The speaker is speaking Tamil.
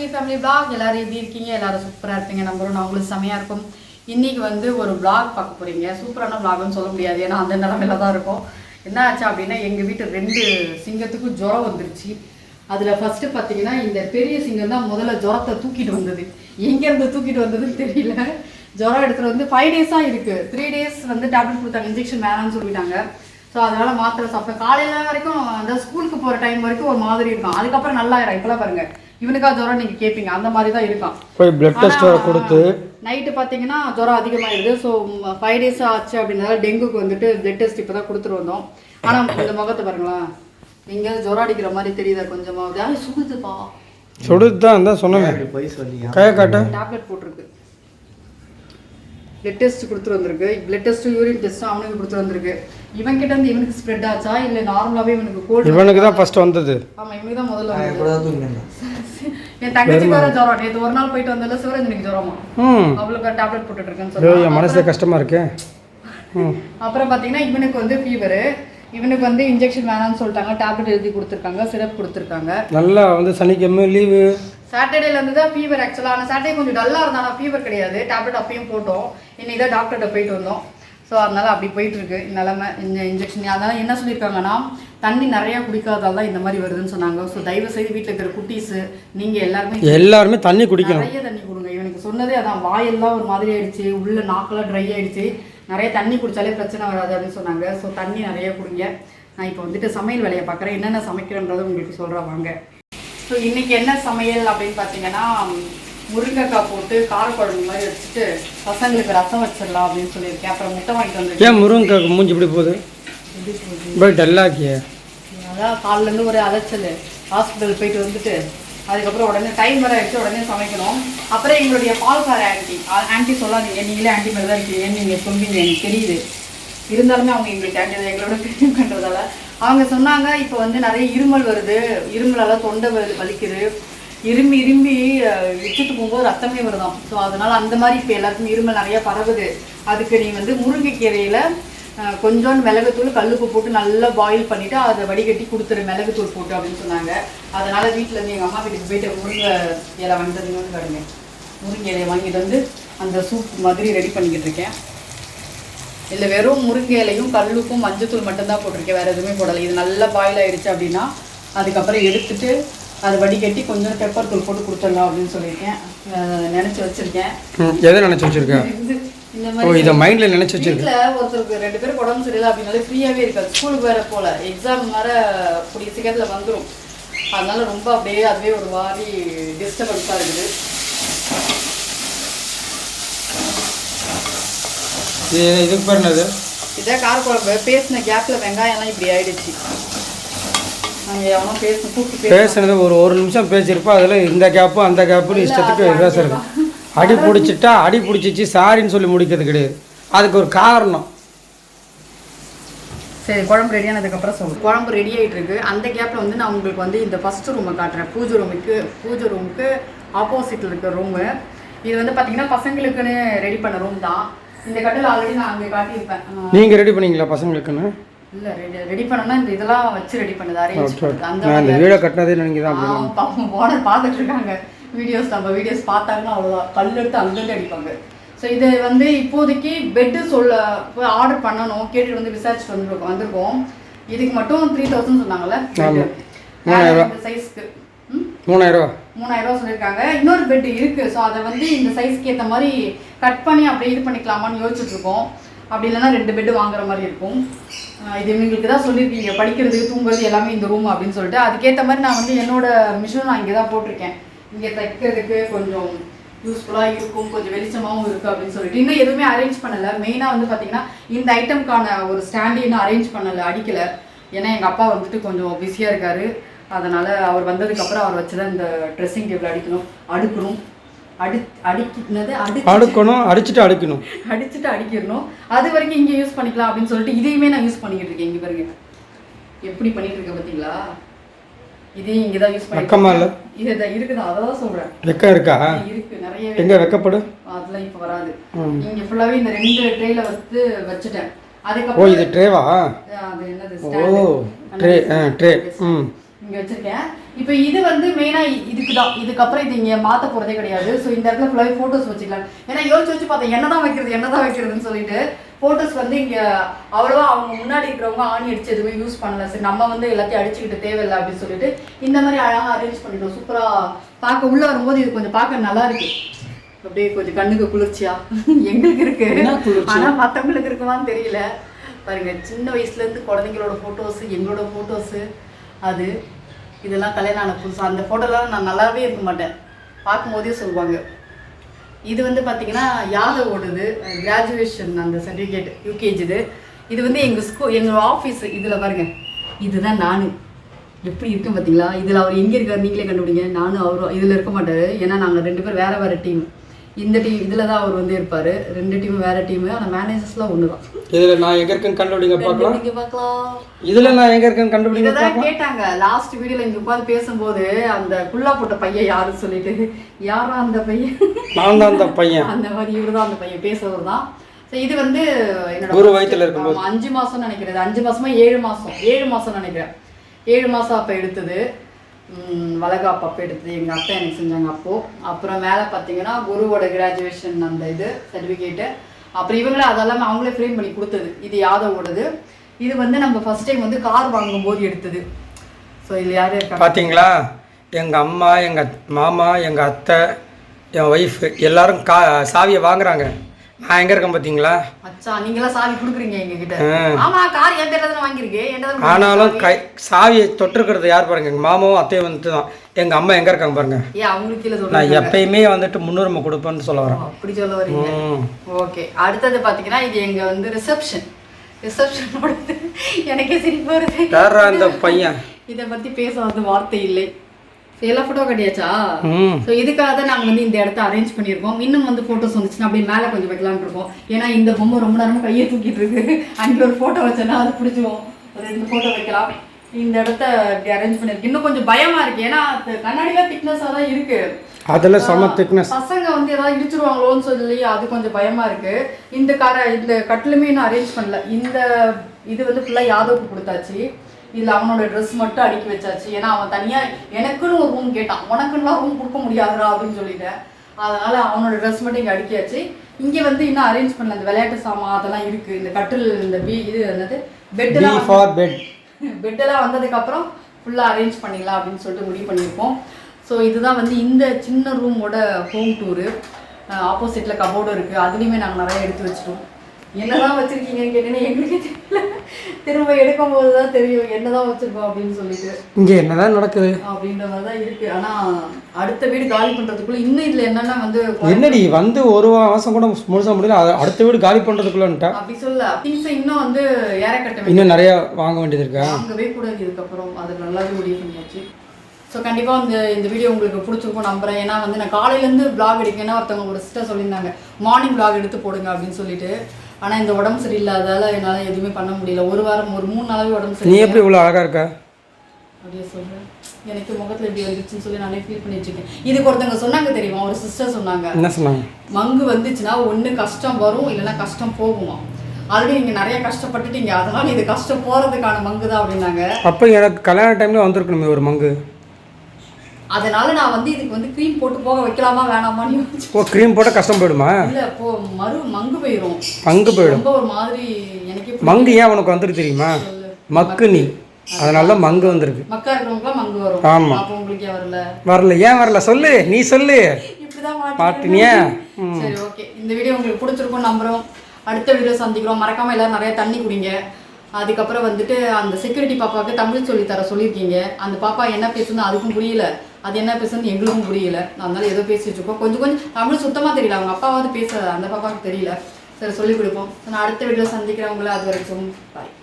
லக்ஷ்மி ஃபேமிலி பிளாக் எல்லாரும் எப்படி இருக்கீங்க? எல்லாரும் சூப்பராக இருப்பீங்க நம்பரும் நான் உங்களுக்கு செமையாக இருக்கும். இன்னைக்கு வந்து ஒரு பிளாக் பார்க்க போறீங்க. சூப்பரான பிளாக்னு சொல்ல முடியாது. ஏன்னா அந்த நிலமையில தான் இருக்கும். என்ன ஆச்சு அப்படின்னா எங்கள் வீட்டு ரெண்டு சிங்கத்துக்கும் ஜுரம் வந்துருச்சு. அதில் ஃபஸ்ட்டு பார்த்தீங்கன்னா இந்த பெரிய சிங்கம் தான் முதல்ல ஜுரத்தை தூக்கிட்டு வந்தது. எங்கேருந்து தூக்கிட்டு வந்ததுன்னு தெரியல. ஜுரம் எடுத்துகிட்டு வந்து ஃபைவ் டேஸாக இருக்குது த்ரீ டேஸ் வந்து டேப்லெட் கொடுத்தாங்க. இன்ஜெக்ஷன் வேணாம்னு சொல்லிட்டாங்க. ஸோ அதனால் மாத்திரை சாப்பிட்டேன் காலையில் வரைக்கும் அந்த ஸ்கூலுக்கு போகிற டைம் வரைக்கும் ஒரு மாதிரி இருக்கும். அதுக்கப்புறம் நல்லா ஆயிடும் இப்போலாம் பாருங்கள் இவனுக்கா ஜுரம் நீங்கள் கேட்பீங்க அந்த மாதிரி தான் இருக்கும் போய் பிளட் டெஸ்ட் கொடுத்து. நைட்டு பார்த்தீங்கன்னா ஜுரம் அதிகமாயிடுது ஸோ ஃபைவ் டேஸ் ஆச்சு அப்படின்றதால டெங்குக்கு வந்துட்டு பிளட் டெஸ்ட் இப்போ தான் கொடுத்துட்டு வந்தோம். ஆனால் இந்த முகத்தை பாருங்களேன் எங்கேயாவது ஜுரம் அடிக்கிற மாதிரி தெரியுதா கொஞ்சமாவது அது சுகுதுப்பா. சுடுது தான் தான் சொன்னேன் போய் சொல்லியா? கையை காட்ட. டேப்லெட் போட்டிருக்கு. பிளட் டெஸ்ட் கொடுத்துட்டு வந்திருக்கு. பிளட் டெஸ்ட் யூரின் டெஸ்ட் அவனுக்கு கொடுத்துட்டு வந்திருக்கு. இவன் கிட்ட இருந்து இவனுக்கு ஸ்ப்ரெட் ஆச்சா? இல்லை நார்மலாகவே இவனுக்கு கோல்டு இவனுக்கு தான் ஃபர்ஸ்ட் வந்தது. ஆமா இவனுக்கு தான் முதல்ல நான் வந்தது. கூட தூங்கினேன் என் தங்கச்சிக்கு வேற ஜுரம். நேற்று ஒரு நாள் போயிட்டு வந்தால சிவரஞ்சனிக்கு ஜுரமா. அவளுக்கு டேப்லெட் போட்டுட்டு இருக்கேன்னு என் கஷ்டமா இருக்கே. அப்புறம் பார்த்தீங்கன்னா இவனுக்கு வந்து ஃபீவரு இவனுக்கு வந்து இன்ஜெக்ஷன் வேணாம்னு சொல்லிட்டாங்க. டேப்லெட் எழுதி கொடுத்துருக்காங்க சிரப் கொடுத்துருக்காங்க. நல்லா வந்து சனிக்கிழமை லீவு சாட்டர்டேல இருந்து தான் ஃபீவர் ஆக்சுவலாக ஆனால் சாட்டர்டே கொஞ்சம் டல்லாக இருந்தாலும் ஃபீவர் கிடையாது. டேப்லெட் அப்பயும் போட்டோம். இன்னைக்கு தான் டாக்டர்கிட்ட போயிட்டு வந்தோம். ஸோ அதனால அப்படி போயிட்டு இருக்கு நிலமை இந்த இன்ஜெக்ஷன் அதனால என்ன சொல்லியிருக்காங்கன்னா தண்ணி நிறைய குடிக்காதால தான் இந்த மாதிரி வருதுன்னு சொன்னாங்க. ஸோ தயவு செய்து வீட்டில் இருக்கிற குட்டீஸு நீங்கள் எல்லாருமே எல்லாருமே தண்ணி குடிக்கணும். நிறைய தண்ணி கொடுங்க. இவனுக்கு சொன்னதே அதான். வாயெல்லாம் ஒரு மாதிரி ஆயிடுச்சு உள்ள நாக்கெல்லாம் ட்ரை ஆயிடுச்சு. நிறைய தண்ணி குடிச்சாலே பிரச்சனை வராது அப்படின்னு சொன்னாங்க. ஸோ தண்ணி நிறைய குடிங்க. நான் இப்போ வந்துட்டு சமையல் வேலையை பார்க்குறேன். என்னென்ன சமைக்கிறேன்றதை உங்களுக்கு சொல்கிறேன் வாங்க. ஸோ இன்னைக்கு என்ன சமையல் அப்படின்னு பார்த்தீங்கன்னா முருங்கைக்காய் போட்டு காரக்குழம்பு மாதிரி வச்சுட்டு பசங்களுக்கு ரசம் வச்சிடலாம் அப்படின்னு சொல்லியிருக்கேன். அப்புறம் முட்டை வாங்கிட்டு வந்து ஏன் முருங்கை மூஞ்சி இப்படி போகுது? போய் டல்லாக்கிய. அதான் காலிலேருந்து ஒரு அலைச்சல். ஹாஸ்பிட்டல் போயிட்டு வந்துட்டு அதுக்கப்புறம் உடனே டைம் வர ஆயிடுச்சு உடனே சமைக்கணும். அப்புறம் எங்களுடைய பால்கார ஆன்ட்டி ஆன்ட்டி சொல்லாதீங்க. நீங்களே ஆன்ட்டி மாதிரி தான் இருக்கீங்க. நீங்கள் சொல்வீங்க எனக்கு தெரியுது. இருந்தாலுமே அவங்க எங்களுக்கு தான். எங்களோட பெரிய பண்ணுறதால அவங்க சொன்னாங்க இப்போ வந்து நிறைய இருமல் வருது. இருமலால தொண்டை வலி- வலிக்குது. இரும்பி இரும்பி வச்சுட்டு போகும்போது ரத்தமே வருதாம். ஸோ அதனால் அந்த மாதிரி இப்போ எல்லாருக்கும் இருமல் நிறையா பரவுது. அதுக்கு நீ வந்து முருங்கைக்கீரையில் கொஞ்சோண்டு மிளகுத்தூள் கல்லுப்பு போட்டு நல்லா பாயில் பண்ணிவிட்டு அதை வடிகட்டி கொடுத்துரு மிளகுத்தூள் போட்டு அப்படின்னு சொன்னாங்க. அதனால் வீட்டிலேருந்து எங்கள் அம்மா வீட்டுக்கு போயிட்டு முருங்கை இலை வாங்கிட்டு கடுங்க முருங்கை இலையை வாங்கிட்டு வந்து அந்த சூப் மாதிரி ரெடி பண்ணிக்கிட்டு இருக்கேன். இல்லை வெறும் முருங்கை இலையும் கல்லுப்பும் மஞ்சத்தூள் மட்டும்தான் போட்டிருக்கேன். வேறு எதுவுமே போடலை. இது நல்லா பாயில் ஆயிடுச்சு அப்படின்னா அதுக்கப்புறம் எடுத்துட்டு அதை வடிகட்டி கொஞ்சம் பெப்பர் தூள் போட்டு கொடுத்துடலாம் அப்படின்னு சொல்லியிருக்கேன். நினைச்சு வச்சிருக்கேன். எதை நினச்சி வச்சிருக்க? இது இந்த மாதிரி இதை மைண்டில் நினச்சி வச்சிருக்க. வீட்டில் ஒருத்தருக்கு ரெண்டு பேருக்கு உடம்பு சரியில்லை அப்படின்னாலே ஃப்ரீயாகவே இருக்காது. ஸ்கூலுக்கு வேற போல. எக்ஸாம் வர கூடிய சீக்கிரத்தில் வந்துடும் அதனால ரொம்ப அப்படியே அதுவே ஒரு மாதிரி டிஸ்டர்பன்ஸாக இருக்குது. இது இதுக்கு பேர் என்னது? இதே காரக்குழம்பு. பேசின கேப்பில் வெங்காயம்லாம் இப்படி ஆயிடுச்சு நாங்கள் எவனோ பேசணும் கூப்பிட்டு பேச பேசுனது ஒரு ஒரு நிமிஷம் பேசியிருப்பா அதில் இந்த கேப்பு அந்த கேப்புன்னு இஷ்டத்துக்கு பேசுறது அடி பிடிச்சிட்டா அடி பிடிச்சிச்சு சாரின்னு சொல்லி முடிக்கிறது கிடையாது. அதுக்கு ஒரு காரணம். சரி குழம்பு ரெடி ஆனதுக்கப்புறம் சொல்லுங்கள் குழம்பு ரெடி ஆகிட்டு இருக்கு அந்த கேப்பில் வந்து நான் உங்களுக்கு வந்து இந்த ஃபஸ்ட்டு ரூமை காட்டுறேன். பூஜை ரூமுக்கு பூஜை ரூமுக்கு ஆப்போசிட்டில் இருக்க ரூமு இது வந்து பார்த்தீங்கன்னா பசங்களுக்குன்னு ரெடி பண்ண ரூம் தான். இந்த கட்டில் ஆல்ரெடி நான் அங்கே காட்டியிருப்பேன். நீங்கள் ரெடி பண்ணீங்களா பசங்களுக்குன்னு? இல்ல ரெடி ரெடி பண்ணோம்னா இந்த இதெல்லாம் வச்சு ரெடி பண்ணது அரேஞ்ச் அந்த மாதிரி வீடை கட்டினதே நீங்கள் தான் அப்படி ஆமா, பாவம் ஓனர் பார்த்துட்டு இருக்காங்க. வீடியோஸ் நம்ம வீடியோஸ் பார்த்தாங்கன்னா அவ்வளோதான் கல் எடுத்து அங்கங்கே அடிப்பாங்க. ஸோ இது வந்து இப்போதைக்கு பெட்டு சொல்ல ஆர்டர் பண்ணணும். கேட்டுட்டு வந்து விசாரிச்சுட்டு வந்துருக்கோம் வந்திருக்கோம். இதுக்கு மட்டும் த்ரீ தௌசண்ட் சொன்னாங்கல்ல? சைஸ்க்கு மூணாயிரம் மூணாயிரம் சொல்லியிருக்காங்க. இன்னொரு பெட் இருக்கு. ஸோ அதை வந்து இந்த சைஸ்க்கு ஏற்ற மாதிரி கட் பண்ணி அப்படியே இது பண்ணிக்கலாமான்னு யோசிச்சுட்டு இருக்கோம். அப்படி இல்லைன்னா ரெண்டு பெட்டு வாங்குற மாதிரி இருக்கும். இது இவங்களுக்கு தான் சொல்லியிருக்கீங்க. படிக்கிறதுக்கு தூங்குறது எல்லாமே இந்த ரூம் அப்படின்னு சொல்லிட்டு. அதுக்கேற்ற மாதிரி நான் வந்து என்னோட மிஷின் நான் இங்கே தான் போட்டிருக்கேன். இங்கே தைக்கிறதுக்கு கொஞ்சம் யூஸ்ஃபுல்லாக இருக்கும். கொஞ்சம் வெளிச்சமாகவும் இருக்குது அப்படின்னு சொல்லிட்டு. இன்னும் எதுவுமே அரேஞ்ச் பண்ணலை. மெயினாக வந்து பார்த்தீங்கன்னா இந்த ஐட்டம்க்கான ஒரு ஸ்டாண்டு இன்னும் அரேஞ்ச் பண்ணலை அடிக்கலை. ஏன்னா எங்கள் அப்பா வந்துட்டு கொஞ்சம் பிஸியாக இருக்காரு. அதனால் அவர் வந்ததுக்கப்புறம் அவர் வச்சு தான் இந்த ட்ரெஸ்ஸிங் டேபிள் அடிக்கணும் அடுக்கணும். அடி அடிக்கினது அடி அடுக்கணும் அடிச்சுட்டு அடுக்கணும். அடிச்சுட்டு அடிக்கிடணும் அது வரைக்கும் இங்கே யூஸ் பண்ணிக்கலாம் அப்படின்னு சொல்லிட்டு இதையுமே நான் யூஸ் பண்ணிக்கிட்டு இருக்கேன் இங்கே பாருங்க. எப்படி பண்ணிட்டு இருக்கேன் பார்த்தீங்களா? இதையும் இங்கே தான் யூஸ் வெக்கமா இல்ல? இது இருக்குதா? அதை தான் சொல்கிறேன் வெக்கம் இருக்கா. இருக்கு. நிறைய எங்க வெக்கப்படு? அதெல்லாம் இப்போ வராது. இங்கே ஃபுல்லாகவே இந்த ரெண்டு ட்ரேல வந்து வச்சுட்டேன். ஓ அதுக்கப்புறம் இது ட்ரேவா அது என்னது? ஓ ட்ரே ட்ரே ம். இங்க வச்சிருக்கேன். இப்போ இது வந்து மெயினா இதுக்கு தான் இதுக்கப்புறம் இது இங்க மாத்த போறதே கிடையாது. ஸோ இந்த இடத்துல ஃபுல்லாகவே ஃபோட்டோஸ் வச்சுக்கலாம். ஏன்னா யோசிச்சு வச்சு பார்த்தேன் என்னதான் வைக்கிறது என்னதான் வைக்கிறதுன்னு சொல்லிட்டு ஃபோட்டோஸ் வந்து இங்க அவ்வளவா அவங்க முன்னாடி இருக்கிறவங்க ஆணி அடிச்சு எதுவுமே யூஸ் பண்ணல. சரி நம்ம வந்து எல்லாத்தையும் அடிச்சுக்கிட்டு தேவையில்லை அப்படின்னு சொல்லிட்டு இந்த மாதிரி அழகா அரேஞ்ச் பண்ணிட்டோம். சூப்பரா பார்க்க உள்ள வரும்போது இது கொஞ்சம் பார்க்க நல்லா இருக்கு. அப்படியே கொஞ்சம் கண்ணுக்கு குளிர்ச்சியா? எங்களுக்கு இருக்கு. என்ன குளிர்ச்சி? ஆனா மத்தவங்களுக்கு இருக்குமான்னு தெரியல. பாருங்க சின்ன வயசுல இருந்து குழந்தைங்களோட போட்டோஸ் எங்களோட போட்டோஸ் அது. இதெல்லாம் கல்யாணம் ஆன புதுசாக அந்த ஃபோட்டோலாம் நான் நல்லாவே இருக்க மாட்டேன். பார்க்கும்போதே சொல்லுவாங்க. இது வந்து பார்த்தீங்கன்னா ஓடுது கிராஜுவேஷன் அந்த சர்டிஃபிகேட் யூகேஜி இது இது வந்து எங்கள் ஸ்கூல் எங்கள் ஆஃபீஸ் இதில் பாருங்க. இதுதான் நான். எப்படி இருக்கும் பார்த்தீங்களா இதில் அவர் எங்கே இருக்கார் நீங்களே கண்டுபிடிங்க. நானும் அவரும் இதில் இருக்க மாட்டார். ஏன்னா நாங்கள் ரெண்டு பேரும் வேறு வேறு டீம் இந்த டீம் இதில் தான் அவர் வந்து இருப்பார். ரெண்டு டீம் வேறு டீமு ஆனால் மேனேஜர்ஸ்லாம் ஒன்று தான் இதில் நான் எங்கே இருக்கேன்னு கண்டுபிடிங்க பார்க்கலாம். நீங்க பார்க்கலாம். இதில் நான் எங்கே இருக்கேன்னு கண்டுபிடிங்க இததான் கேட்டாங்க. லாஸ்ட் வீடியோல இங்க உட்கார்ந்து பேசும்போது அந்த குல்லா போட்ட பையன் யாருன்னு சொல்லிட்டு. யாரா அந்த பையன்? நான் தான் அந்த பையன். அந்த மாதிரி இவர்தான் அந்த பையன். பேசுறவர் தான். இது வந்து என்னோட குரு வயித்துல இருக்கும்போது. ஆமா, அஞ்சு மாசம் நினைக்கிறேன். இது அஞ்சு மாசமா? ஏழு மாசம். ஏழு மாசம் நினைக்கிறேன். ஏழு மாசம் அப்ப எடுத்தது. வளகாப்பு அப்போ எடுத்தது எங்கள் அத்தை எனக்கு செஞ்சாங்க அப்போ. அப்புறம் மேலே பார்த்தீங்கன்னா குருவோட கிராஜுவேஷன் அந்த இது சர்டிஃபிகேட்டு அப்புறம் இவங்களே அதெல்லாம் அவங்களே ஃப்ரேம் பண்ணி கொடுத்தது. இது யாதவோடது? இது வந்து நம்ம ஃபர்ஸ்ட் டைம் வந்து கார் வாங்கும்போது எடுத்தது. ஸோ இதில் யார் பார்த்தீங்களா எங்கள் அம்மா எங்கள் மாமா எங்கள் அத்தை என் ஒய்ஃபு எல்லாரும் கா சாவியை வாங்குறாங்க. நான் எங்கே இருக்கேன் பார்த்தீங்களா அச்சா நீங்களாம் சாவி கொடுக்குறீங்க எங்க கிட்ட. ஆமா கார் என் பேர்ல தானே வாங்கியிருக்கு. என்கிட்ட ஆனாலும் கை சாவியை தொட்டிருக்கிறது யார் பாருங்க? எங்கள் மாமாவும் அத்தையும் வந்துட்டு தான் எங்கள் அம்மா எங்கே இருக்காங்க பாருங்க? ஏன் அவங்களுக்கு கீழே நான் சொல்றாங்க எப்பயுமே வந்துட்டு முன்னுரிமை கொடுப்பேன்னு சொல்ல வரேன். அப்படி சொல்ல வரீங்க. ஓகே அடுத்தது பாத்தீங்கன்னா இது எங்க வந்து ரிசப்ஷன் ரிசப்ஷனோடது எனக்கே சிரிப்பு வருது. யாரா இந்த பையன்? இதை பத்தி பேச வந்து வார்த்தை இல்லை. எல்லா ஃபோட்டோ கட்டியாச்சா? ஸோ இதுக்காக தான் நாங்கள் வந்து இந்த இடத்த அரேஞ்ச் பண்ணியிருக்கோம். இன்னும் வந்து ஃபோட்டோஸ் வந்துச்சுன்னா அப்படியே மேலே கொஞ்சம் வைக்கலாம்னு இருக்கோம். ஏன்னா இந்த பொம்மை ரொம்ப நேரமா கையை தூக்கிட்டு இருக்கு. அங்கே ஒரு ஃபோட்டோ வச்சேன்னா அது பிடிச்சிரும். ஒரு ரெண்டு ஃபோட்டோ வைக்கலாம். இந்த இடத்த இப்படி அரேஞ்ச் பண்ணியிருக்கு இன்னும் கொஞ்சம் பயமா இருக்கு. ஏன்னா கண்ணாடிலாம் திக்னஸாக தான் இருக்கு. அதில் செம திக்னஸ் பசங்க வந்து ஏதாவது இடிச்சிருவாங்களோன்னு சொல்லி அது கொஞ்சம் பயமா இருக்கு. இந்த காரை இந்த கட்டிலுமே இன்னும் அரேஞ்ச் பண்ணல. இந்த இது வந்து ஃபுல்லாக யாதவுக்கு கொடுத்தாச்சு. இதுல அவனோட ட்ரெஸ் மட்டும் அடுக்கி வச்சாச்சு. ஏன்னா அவன் தனியா எனக்குன்னு ஒரு ரூம் கேட்டான். உனக்குன்னா ரூம் கொடுக்க முடியாதுடா அப்படின்னு சொல்லிட்டேன். அதனால அவனோட ட்ரெஸ் மட்டும் இங்க அடுக்கியாச்சு. இங்க வந்து இன்னும் அரேஞ்ச் பண்ணல. இந்த விளையாட்டு சாமான் அதெல்லாம் இருக்கு. இந்த கட்டில் இந்த பி இது என்னது? பெட்டெல்லாம் ஃபார் பெட் பெட்டெல்லாம் வந்ததுக்கப்புறம் ஃபுல்லாக அரேஞ்ச் பண்ணிடலாம் அப்படின்னு சொல்லிட்டு முடிவு பண்ணியிருக்கோம் ஸோ இதுதான் வந்து இந்த சின்ன ரூமோட ஹோம் டூரு ஆப்போசிட்டில் கபோர்டு இருக்குது அதுலேயுமே நாங்கள் நிறைய எடுத்து வச்சிட்டோம் என்னதான் வச்சுருக்கீங்கன்னு கேட்டீங்கன்னா எங்களுக்கே தெரியல. திரும்ப எடுக்கும்போது தான் தெரியும் என்னதான் வச்சுருக்கோம் அப்படின்னு சொல்லிட்டு. இங்கே என்னதான் நடக்குது? அப்படின்ற மாதிரி தான் இருக்குது ஆனால் அடுத்த வீடு காலி பண்ணுறதுக்குள்ள இன்னும் இதில் என்னென்னா வந்து என்னடி வந்து ஒரு மாதம் கூட முழுசா முடியல அடுத்த வீடு காலி பண்ணுறதுக்குள்ளன்ட்டா அப்படி சொல்ல திங்ஸை இன்னும் வந்து ஏற கட்ட இன்னும் நிறைய வாங்க வேண்டியது இருக்கா? வாங்கவே கூடாது இதுக்கப்புறம். அது நல்லாவே முடிவு பண்ணியாச்சு. ஸோ கண்டிப்பாக இந்த இந்த வீடியோ உங்களுக்கு பிடிச்சிருக்கும் நம்புறேன். ஏன்னா வந்து நான் காலையிலேருந்து vlog எடுக்கேன்னா ஒருத்தவங்க ஒரு சிஸ்டர் சொல்லியிருந்தாங்க. மார்னிங் vlog எடுத்து போடுங்க அப்படின்னு சொல்லிட்டு. ஆனால் இந்த உடம்பு சரியில்லாதால என்னால் எதுவுமே பண்ண முடியல. ஒரு வாரம் ஒரு மூணு நாளாவே உடம்பு நீ சரி எப்படி இவ்வளோ அழகா இருக்க? அப்படியே சொல்கிறேன் எனக்கு முகத்தில் இப்படி வந்துச்சுன்னு சொல்லி நானே ஃபீல் பண்ணி வச்சிருக்கேன் இதுக்கு ஒருத்தவங்க சொன்னாங்க தெரியுமா? ஒரு சிஸ்டர் சொன்னாங்க. என்ன சொன்னாங்க? மங்கு வந்துச்சுன்னா ஒண்ணு கஷ்டம் வரும் இல்லைன்னா கஷ்டம் போகுமா? ஆல்ரெடி நீங்க நிறைய கஷ்டப்பட்டுட்டீங்க. அதனால இது கஷ்டம் போறதுக்கான மங்கு தான் அப்படின்னாங்க. அப்போ எனக்கு கல்யாண டைமில் வந்திருக்கணுமே ஒரு மங்கு. அதனால நான் வந்து இதுக்கு வந்து க்ரீம் போட்டு போக வைக்கலாமா வேணாமான்னு. ஓ க்ரீம் போட்டால் கஷ்டம் போயிடுமா? இல்ல போ மறு மங்கு போயிடும் மங்கு போயிடும். ரொம்ப ஒரு மாதிரி எனக்கே. மங்கு ஏன் உனக்கு வந்துருக்கு தெரியுமா? மக்கு நீ அதனால தான் மங்கு வந்திருக்கு. மக்கா இருக்கிறவங்களுக்குலாம் மங்கு வரும். ஆமா. அப்போ உங்களுக்கு ஏன் வரல. வரல. ஏன் வரல? சொல்லு. நீ சொல்லு. இப்படிதான்? மாட்டினீங்க சரி ஓகே. இந்த வீடியோ உங்களுக்கு பிடிச்சிருக்கும் நம்புறோம். அடுத்த வீடியோ சந்திக்கிறோம். மறக்காம எல்லாரும் நிறைய தண்ணி குடிங்க. அதுக்கப்புறம் வந்துட்டு அந்த செக்யூரிட்டி பாப்பாவுக்கு தமிழ் சொல்லி தர சொல்லியிருக்கீங்க. அந்த பாப்பா என்ன பேசுன்னு அதுக்கும் புரியல. அது என்ன பேசுறது எங்களுக்கும் புரியல. அதனால ஏதோ பேசிட்டு இருக்கோம். கொஞ்சம் கொஞ்சம் தமிழ் சுத்தமாக தெரியல. அவங்க அப்பாவது பேச அந்த பாப்பாவுக்கு தெரியல. சரி சொல்லிக் கொடுப்போம். நான் அடுத்த வீட்டில் சந்திக்கிறவங்கள அது வரைக்கும் பாய்